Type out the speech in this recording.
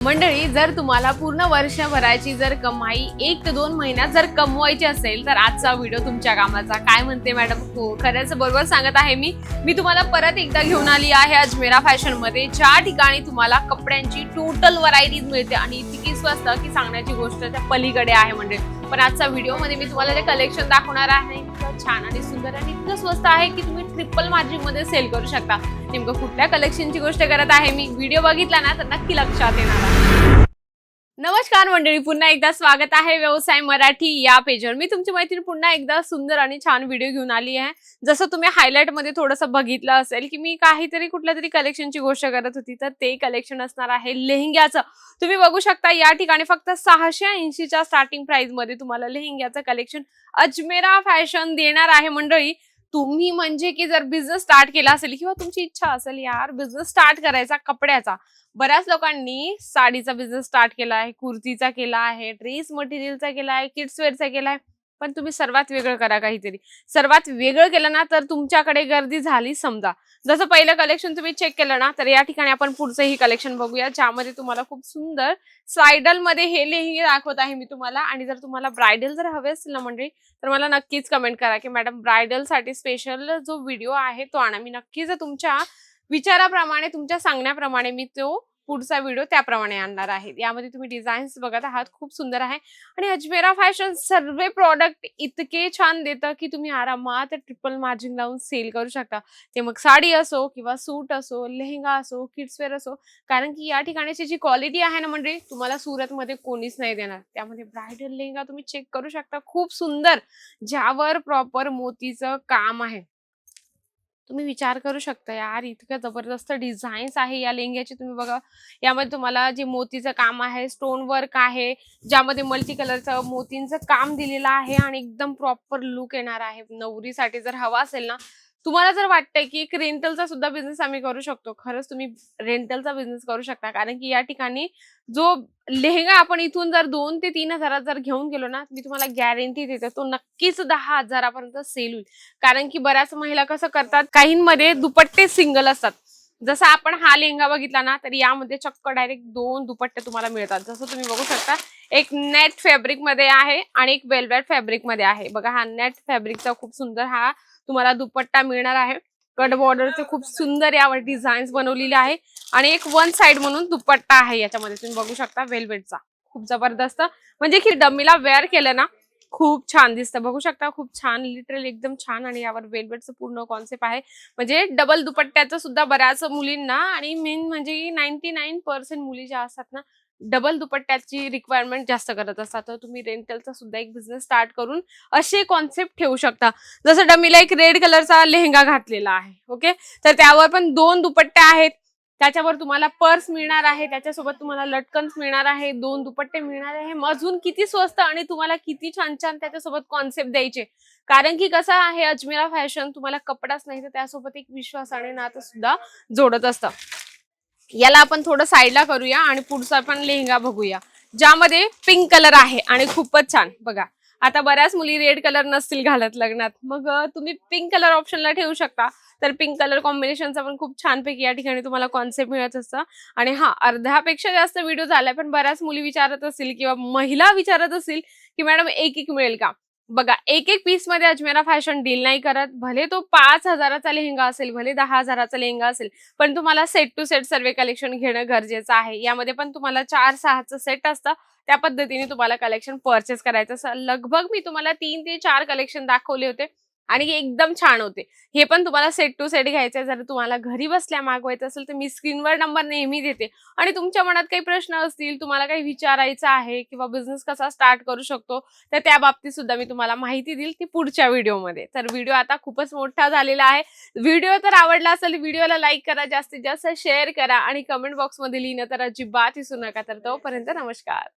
मंडळी जर तुम्हाला पूर्ण वर्षभराची जर कमाई एक ते दोन महिन्यात जर कमवायची असेल तर आजचा व्हिडिओ तुमच्या कामाचा. काय म्हणते मॅडम? हो खरंच बरोबर सांगत आहे मी. मी तुम्हाला परत एकदा घेऊन आली आहे अजमेरा फॅशनमध्ये ज्या ठिकाणी तुम्हाला कपड्यांची टोटल व्हरायटीज मिळते आणि इतकी स्वस्त की सांगण्याची गोष्ट त्या पलीकडे आहे म्हणजे पण आजचा व्हिडिओमध्ये मी तुम्हाला ते कलेक्शन दाखवणार आहे. इतकं छान आणि सुंदर आणि इतकं स्वस्त आहे की तुम्ही ट्रिपल मार्जिनमध्ये सेल करू शकता. नेमकं कुठल्या कलेक्शनची गोष्ट करत आहे मी? व्हिडिओ बघितला ना तर नक्की लक्षात येणार आहे. नमस्कार मंडळी पुन्हा एकदा स्वागत आहे व्यवसाय मराठी या पेजवर मी तुमची मैत्रीण पुन्हा एकदा सुंदर आणि छान व्हिडिओ घेऊन आली आहे. जसं तुम्ही हायलाइटमध्ये थोडंसं बघितलं असेल की मी काहीतरी कुठल्या तरी कलेक्शनची गोष्ट करत होती तर ते कलेक्शन असणार आहे लेहंग्याचं. तुम्ही बघू शकता या ठिकाणी फक्त सहाशे ऐंशीच्या स्टार्टिंग प्राइसमध्ये तुम्हाला लेहंग्याचं कलेक्शन अजमेरा फॅशन देणार आहे मंडळी. तुम्ही म्हणजे की जर बिझनेस स्टार्ट केला असेल किंवा तुमची इच्छा असेल यार बिझनेस स्टार्ट करायचा कपड्याचा. बऱ्याच लोकांनी साडीचा बिझनेस स्टार्ट केला आहे कुर्तीचा केला आहे ड्रेस मटेरियलचा केला आहे किड्सवेअरचा केला आहे. पण तुम्ही सर्वात वेगळं करा काहीतरी. सर्वात वेगळं केलं ना तर तुमच्याकडे गर्दी झाली समजा. जसं पहिलं कलेक्शन तुम्ही चेक केलं ना तर या ठिकाणी आपण पुढचंही कलेक्शन बघूया ज्यामध्ये तुम्हाला खूप सुंदर सायडलमध्ये हे लेहंगे दाखवत आहे मी तुम्हाला. आणि जर तुम्हाला ब्रायडल जर हवे असतील ना म्हणजे तर मला नक्कीच कमेंट करा की मॅडम ब्रायडलसाठी स्पेशल जो व्हिडिओ आहे तो आणा. मी नक्कीच तुमच्या विचाराप्रमाणे तुमच्या सांगण्याप्रमाणे मी तो पुढचा व्हिडिओ त्याप्रमाणे आणणार आहे. यामध्ये तुम्ही डिझाईन्स बघत आहात खूप सुंदर आहे. आणि अजमेरा फॅशन सर्व प्रॉडक्ट इतके छान देतं की तुम्ही आरामात ट्रिपल मार्जिन लावून सेल करू शकता. ते मग साडी असो किंवा सूट असो लेहंगा असो किड्सवेअर असो कारण की या ठिकाणची जी क्वालिटी आहे ना म्हणजे तुम्हाला सुरतमध्ये कोणीच नाही देणार. त्यामध्ये ब्रायडल लेहंगा तुम्ही चेक करू शकता. खूप सुंदर ज्यावर प्रॉपर मोतीचं काम आहे. तुम्ही विचार करू शकता यार इतकं जबरदस्त डिझाईन्स आहे या लेंग्याची. तुम्ही बघा यामध्ये तुम्हाला जे मोतीचं काम आहे स्टोन वर्क आहे ज्यामध्ये मल्टी कलरचं मोतींचं काम दिलेलं आहे आणि एकदम प्रॉपर लुक येणार आहे. नवरीसाठी जर हवा असेल ना तुम्हाला जर वाटतंय की एक रेंटलचा सुद्धा बिझनेस आम्ही करू शकतो खरंच तुम्ही रेंटलचा बिझनेस करू शकता. कारण की या ठिकाणी जो लेहंगा आपण इथून जर दोन ते तीन हजारात जर घेऊन गेलो ना मी तुम्हाला गॅरंटी देते तो नक्कीच दहा हजारापर्यंत सेल होईल. कारण की बऱ्याच महिला कसं करतात काहींमध्ये दुपट्टे सिंगल असतात. जसं आपण हा लेहंगा बघितला ना तर यामध्ये चक्क डायरेक्ट दोन दुपट्टे तुम्हाला मिळतात. जसं तुम्ही बघू शकता एक नेट फॅब्रिकमध्ये आहे आणि एक वेलवेट फॅब्रिकमध्ये आहे. बघा हा नेट फॅब्रिकचा खूप सुंदर हा तुम्हाला दुपट्टा मिळणार आहे. कट बॉर्डरचे खूप सुंदर यावर डिझाईन्स बनवलेले आहे. आणि एक वन साइड म्हणून दुपट्टा आहे याच्यामध्ये. तुम्ही बघू शकता वेलवेटचा खूप जबरदस्त. म्हणजे की डमीला वेअर केलं ना खूप छान दिसतं. बघू शकता खूप छान लिटरल एकदम छान आणि यावर वेलवेटचं पूर्ण कॉन्सेप्ट आहे. म्हणजे डबल दुपट्ट्याचं सुद्धा बऱ्याच मुलींना आणि मेन म्हणजे नाईन्टी नाईन पर्सेंट मुली ज्या असतात ना डबल दुपट्ट्याची रिक्वायरमेंट जास्त करत असतात. तर तुम्ही रेंटलचा सुद्धा एक बिझनेस स्टार्ट करून असे कॉन्सेप्ट ठेवू शकता. जसं डमीला एक रेड कलरचा लेहंगा घातलेला आहे. ओके तर त्यावर पण दोन दुपट्टे आहेत. त्याच्यावर तुम्हाला पर्स मिळणार आहे. त्याच्यासोबत तुम्हाला लटकन्स मिळणार आहे. दोन दुपट्टे मिळणार आहे. अजून किती स्वस्त आणि तुम्हाला किती छान छान त्याच्यासोबत कॉन्सेप्ट द्यायचे. कारण की कसं आहे अजमेरा फॅशन तुम्हाला कपडाच नाही तर त्यासोबत एक विश्वास आणि नातं सुद्धा जोडत असतं. याला आपण थोडं साईडला करूया आणि पुढचा पण लेहंगा बघूया. ज्यामध्ये पिंक कलर आहे आणि खूपच छान. बघा आता बऱ्याच मुली रेड कलर नसतील घालत लग्नात. मग तुम्ही पिंक कलर ऑप्शनला ठेवू शकता. तर पिंक कलर कॉम्बिनेशनचा पण खूप छानपैकी या ठिकाणी तुम्हाला कॉन्सेप्ट मिळत असतं. आणि हा अर्ध्यापेक्षा जास्त व्हिडिओ झालाय पण बऱ्याच मुली विचारत असतील किंवा महिला विचारत असतील की मॅडम एक एक मिळेल का? बघा एक एक पीसमध्ये अजमेरा फॅशन डील नाही करत. भले तो पाच हजाराचा लेहंगा असेल भले दहा हजाराचा लेहंगा असेल पण तुम्हाला सेट टू सेट सर्वे कलेक्शन घेणं गरजेचं आहे. यामध्ये पण तुम्हाला चार सहाचं सेट असतं. त्या पद्धतीने तुम्हाला कलेक्शन परचेस करायचं असं लगभग मी तुम्हाला तीन ते चार कलेक्शन दाखवले होते. आणि एकदम छान होते. हे पण तुम्हाला सेट टू सेट घ्यायचे जर तुम्हाला घरी बसल्या मागवायचं असेल तर मी स्क्रीनवर नंबर नेहमी देते. आणि तुमच्या मनात काही प्रश्न असतील तुम्हाला काही विचारायचं आहे किंवा बिझनेस कसा स्टार्ट करू शकतो तर त्या बाबतीत सुद्धा मी तुम्हाला माहिती देईल ती पुढच्या व्हिडिओमध्ये तर व्हिडिओ आता खूपच मोठा झालेला आहे. व्हिडिओ तर आवडला असेल व्हिडिओला लाईक करा जास्तीत जास्त शेअर करा आणि कमेंट बॉक्समध्ये लिहिणं तर अजिबात विसरू नका. तर तोपर्यंत नमस्कार.